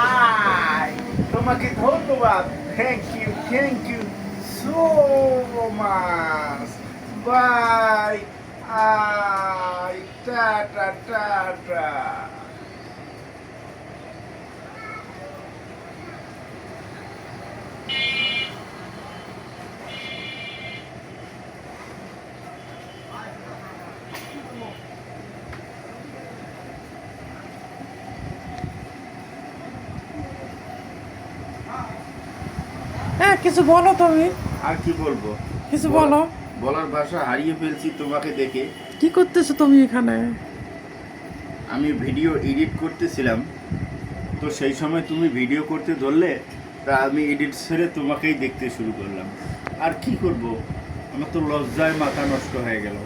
I তোমাকে ধন্যবাদ thank you thank you so much bye I tata tata কিছু বলো তুমি। আর কি বলব? কিছু বলো বলার ভাষা হারিয়ে ফেলছি তোমাকে দেখে। কি করতেছো তুমি এখানে? আমি ভিডিও এডিট করতেছিলাম। তো সেই সময় তুমি ভিডিও করতে ধরলে তা আমি এডিট ছেড়ে তোমাকেই দেখতে শুরু করলাম। আর কি করব? আমার তো লজ্জায় মাথা নষ্ট হয়ে গেল।